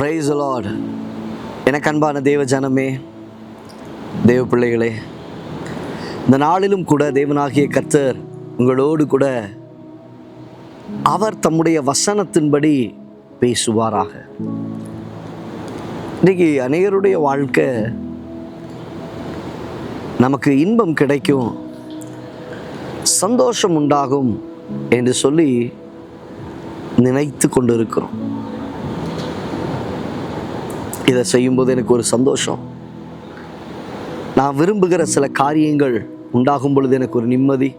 Price Lord எனக்கு அன்பான தேவ ஜனமே தேவ பிள்ளைகளே இந்த நாளிலும் கூட தேவனாகிய கர்த்தர் உங்களோடு கூட அவர் தம்முடைய வசனத்தின்படி பேசுவாராக. இன்றைக்கி அநேகருடைய வாழ்க்கை நமக்கு இன்பம் கிடைக்கும் சந்தோஷம் உண்டாகும் என்று சொல்லி நினைத்து கொண்டிருக்கிறோம். இதை செய்யும்போது எனக்கு ஒரு சந்தோஷம். நான் விரும்புகிற சில காரியங்கள் உண்டாகும் பொழுது எனக்கு ஒரு நிம்மதி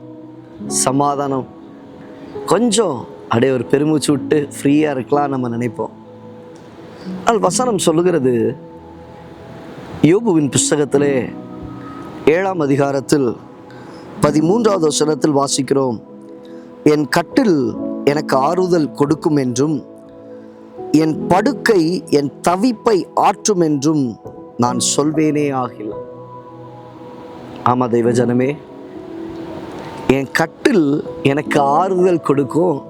சமாதானம். கொஞ்சம் அப்படியே ஒரு பெருமூச்சு விட்டு ஃப்ரீயாக இருக்கலாம் நம்ம நினைப்போம். ஆனால் வசனம் சொல்லுகிறது யோபுவின் புஸ்தகத்திலே ஏழாம் அதிகாரத்தில் பதிமூன்றாவது வசனத்தில் வாசிக்கிறோம் என் கட்டில் எனக்கு ஆறுதல் கொடுக்கும் என்றும் என் படுக்கை என் தவிப்பை ஆற்றும் என்றும் நான் சொல்வேனே ஆகில. ஆமா தெய்வ ஜனமே என் கட்டில் எனக்கு ஆறுதல் கொடுக்கும்.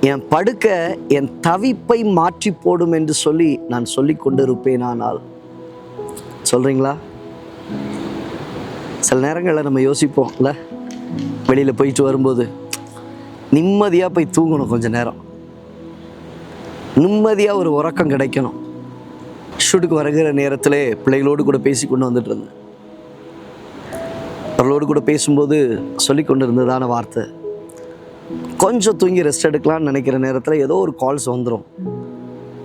என் படுக்க என் தவிப்பை மாற்றி போடும் என்று சொல்லி நான் சொல்லி கொண்டிருப்பேனானால். சொல்றீங்களா? சில நேரங்களில் நம்ம யோசிப்போம்ல. வெளியில் போயிட்டு வரும்போது நிம்மதியாக போய் தூங்கணும் கொஞ்சம் நேரம். நிம்மதியாக ஒரு உறக்கம் கிடைக்கணும். ஷூட்டுக்கு வருகிற நேரத்திலே பிள்ளைகளோடு கூட பேசி கொண்டு வந்துட்டு இருந்தேன். அவர்களோடு கூட பேசும்போது சொல்லி கொண்டு இருந்ததான வார்த்தை. கொஞ்சம் தூங்கி ரெஸ்ட் எடுக்கலாம்னு நினைக்கிற நேரத்தில் ஏதோ ஒரு கால்ஸ் வந்துடும்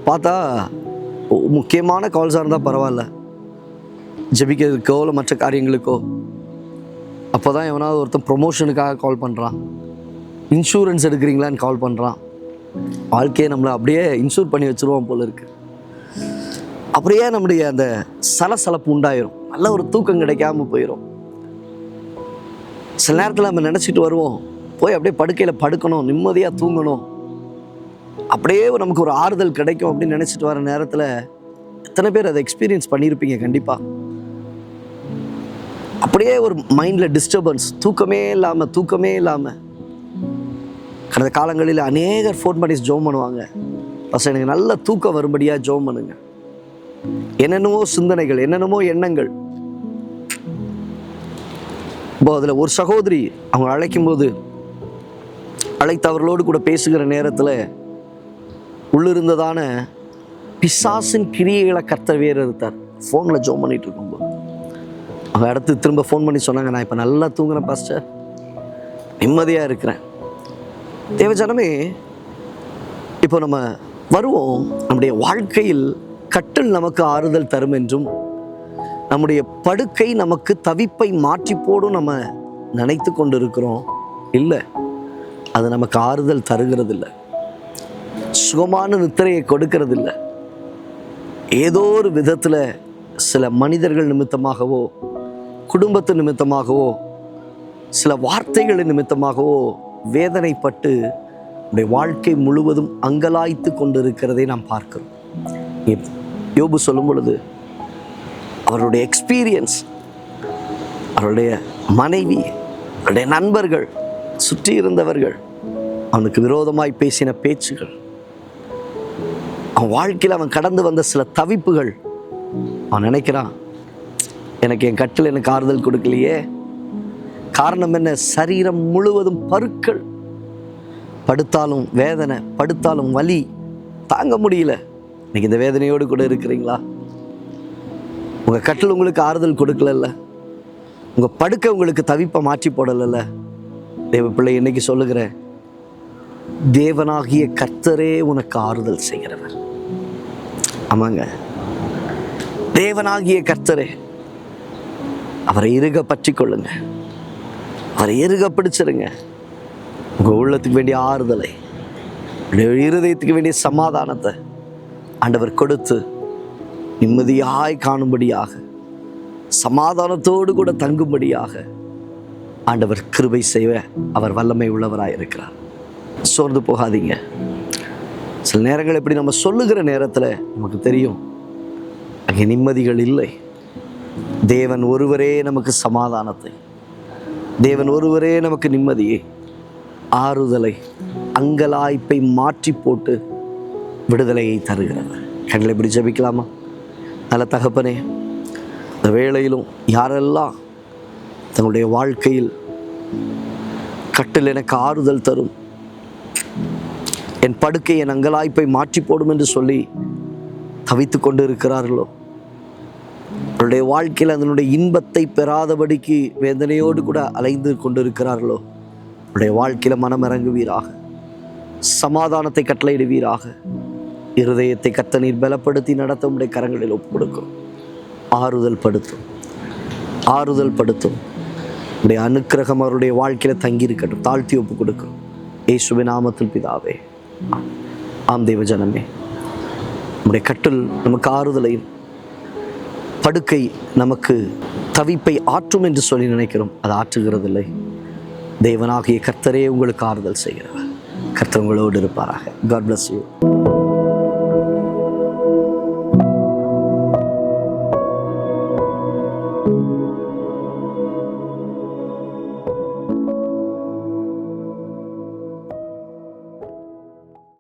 பார்த்தா முக்கியமான கால்ஸாக இருந்தால் பரவாயில்ல. ஜபிக்கிறதுக்கோ இல்லை மற்ற காரியங்களுக்கோ. அப்போ தான் எவனாவது ஒருத்தன் ப்ரொமோஷனுக்காக கால் பண்ணுறான் இன்சூரன்ஸ் எடுக்கிறீங்களான்னு கால் பண்ணுறான் வாழ்க்கையை நம்மளை அப்படியே இன்சூர் பண்ணி வச்சுருவோம் போல் இருக்கு. அப்படியே நம்முடைய அந்த சலசலப்பு உண்டாயிரும். நல்ல ஒரு தூக்கம் கிடைக்காம போயிடும் சில நேரத்தில் நம்ம நினச்சிட்டு வருவோம் போய் அப்படியே படுக்கையில் படுக்கணும் நிம்மதியாக தூங்கணும். அப்படியே நமக்கு ஒரு ஆறுதல் கிடைக்கும் அப்படின்னு நினச்சிட்டு வர நேரத்தில் எத்தனை பேர் அதை எக்ஸ்பீரியன்ஸ் பண்ணியிருப்பீங்க கண்டிப்பாக அப்படியே ஒரு மைண்டில் டிஸ்டர்பன்ஸ் தூக்கமே இல்லாமல் தூக்கமே இல்லாமல் கடந்த காலங்களில் அநேகர் ஃபோன் பண்ணி ஜோம் பண்ணுவாங்க. பஸ் எனக்கு நல்ல தூக்கம் வரும்படியாக ஜோம் பண்ணுங்க. என்னென்னமோ சிந்தனைகள் என்னென்னமோ எண்ணங்கள். இப்போ அதில் ஒரு சகோதரி அவங்க அழைக்கும்போது அழைத்து அவர்களோடு கூட பேசுகிற நேரத்தில் உள்ளிருந்ததான பிசாசின் கிரியைகளை கர்த்தர் வேறு இருந்தார் ஃபோனில் ஜோம் பண்ணிட்டு இருக்கும்போது. அவங்க அடுத்து திரும்ப ஃபோன் பண்ணி சொன்னாங்க நான் இப்போ நல்லா தூங்குறேன் பாஸ்டர் நிம்மதியாக இருக்கிறேன். தேவஜனமே இப்போ நம்ம வருவோம். நம்முடைய வாழ்க்கையில் கட்டில் நமக்கு ஆறுதல் தரும் என்றும் நம்முடைய படுக்கை நமக்கு தவிப்பை மாற்றி போடும் நம்ம நினைத்து கொண்டு இருக்கிறோம் இல்லை அது நமக்கு ஆறுதல் தருகிறதில்ல. சுகமான நித்திரையை கொடுக்கறதில்லை. ஏதோ ஒரு விதத்தில் சில மனிதர்கள் நிமித்தமாகவோ குடும்பத்து நிமித்தமாகவோ சில வார்த்தைகள் நிமித்தமாகவோ வேதனைப்பட்டு நம்முடைய வாழ்க்கை முழுவதும் அங்கலாய்த்து கொண்டிருக்கிறதை நாம் பார்க்கிறோம். யோபு சொல்லும் பொழுது அவருடைய எக்ஸ்பீரியன்ஸ் அவருடைய மனைவி அவருடைய நண்பர்கள் சுற்றி இருந்தவர்கள் அவனுக்கு விரோதமாய் பேசின பேச்சுகள் அவன் வாழ்க்கையில் அவன் கடந்து வந்த சில தவிப்புகள் அவன் நினைக்கிறான் எனக்கு என் கட்டில் எனக்கு ஆறுதல் கொடுக்கலையே காரணம் என்ன? சரீரம் முழுவதும் பருக்கள். படுத்தாலும் வேதனை படுத்தாலும் வலி. தாங்க முடியல. இன்னைக்கு இந்த வேதனையோடு கூட இருக்கிறீங்களா? உங்கள் கட்டில் உங்களுக்கு ஆறுதல் கொடுக்கலல்ல. உங்கள் படுக்கை உங்களுக்கு தவிப்பை மாற்றி போடலைல்ல. தேவ பிள்ளை இன்னைக்கு சொல்லுகிறேன். தேவனாகிய கர்த்தரே உனக்கு ஆறுதல் செய்கிறவர். ஆமாங்க. தேவனாகிய கர்த்தரே அவரை இருக பற்றி கொள்ளுங்கள் அவரை இறுக பிடிச்சிருங்க. உங்கள் உள்ளத்துக்கு வேண்டிய ஆறுதலை இருதயத்துக்கு வேண்டிய சமாதானத்தை ஆண்டவர் கொடுத்து நிம்மதியாய் காணும்படியாக சமாதானத்தோடு கூட தங்கும்படியாக ஆண்டவர் கிருபை செய்வ அவர் வல்லமை உள்ளவராக இருக்கிறார். சோர்ந்து போகாதீங்க. சில நேரங்கள் எப்படி நம்ம சொல்லுகிற நேரத்தில் நமக்கு தெரியும் அங்கே நிம்மதிகள் இல்லை. தேவன் ஒருவரே நமக்கு சமாதானத்தை தேவன் ஒருவரே நமக்கு நிம்மதியை. ஆறுதலை அங்கலாய்ப்பை மாற்றி போட்டு விடுதலையை தருகிறவர் கண்களை இப்படி ஜபிக்கலாமா? நல்ல தகப்பனே இந்த வேளையிலும் யாரெல்லாம் தங்களுடைய வாழ்க்கையில் கட்டில் எனக்கு ஆறுதல் தரும் என் படுக்கை என் அங்கலாய்ப்பை மாற்றி போடும் என்று சொல்லி தவித்து கொண்டு இருக்கிறார்களோ அவருடைய வாழ்க்கையில் அதனுடைய இன்பத்தை பெறாதபடிக்கு வேதனையோடு கூட அலைந்து கொண்டிருக்கிறார்களோ? அவருடைய வாழ்க்கையில் மனம் இறங்குவீராக. சமாதானத்தை கட்டளையிடுவீராக. இருதயத்தை கத்த நீர் பலப்படுத்தி நடத்த உடைய கரங்களில் ஒப்பு கொடுக்கும் ஆறுதல் படுத்தும். ஆறுதல் படுத்தும். உடைய அனுக்கிரகம் அவருடைய வாழ்க்கையில் தங்கியிருக்கட்டும். தாழ்த்தி ஒப்பு கொடுக்கும் இயேசுவின் நாமத்தில் பிதாவே. ஆம். ஆம் தேவ ஜனமே. நம்முடைய கட்டில் நமக்கு ஆறுதலையும் படுக்கை நமக்கு தவிப்பை ஆற்றும் என்று சொல்லி நினைக்கிறோம். அது ஆற்றுகிறதில்லை. தேவனாகிய கர்த்தரே உங்களுக்கு ஆறுதல் செய்கிறவர். கர்த்தர் உங்களோடு இருப்பாராக. God bless you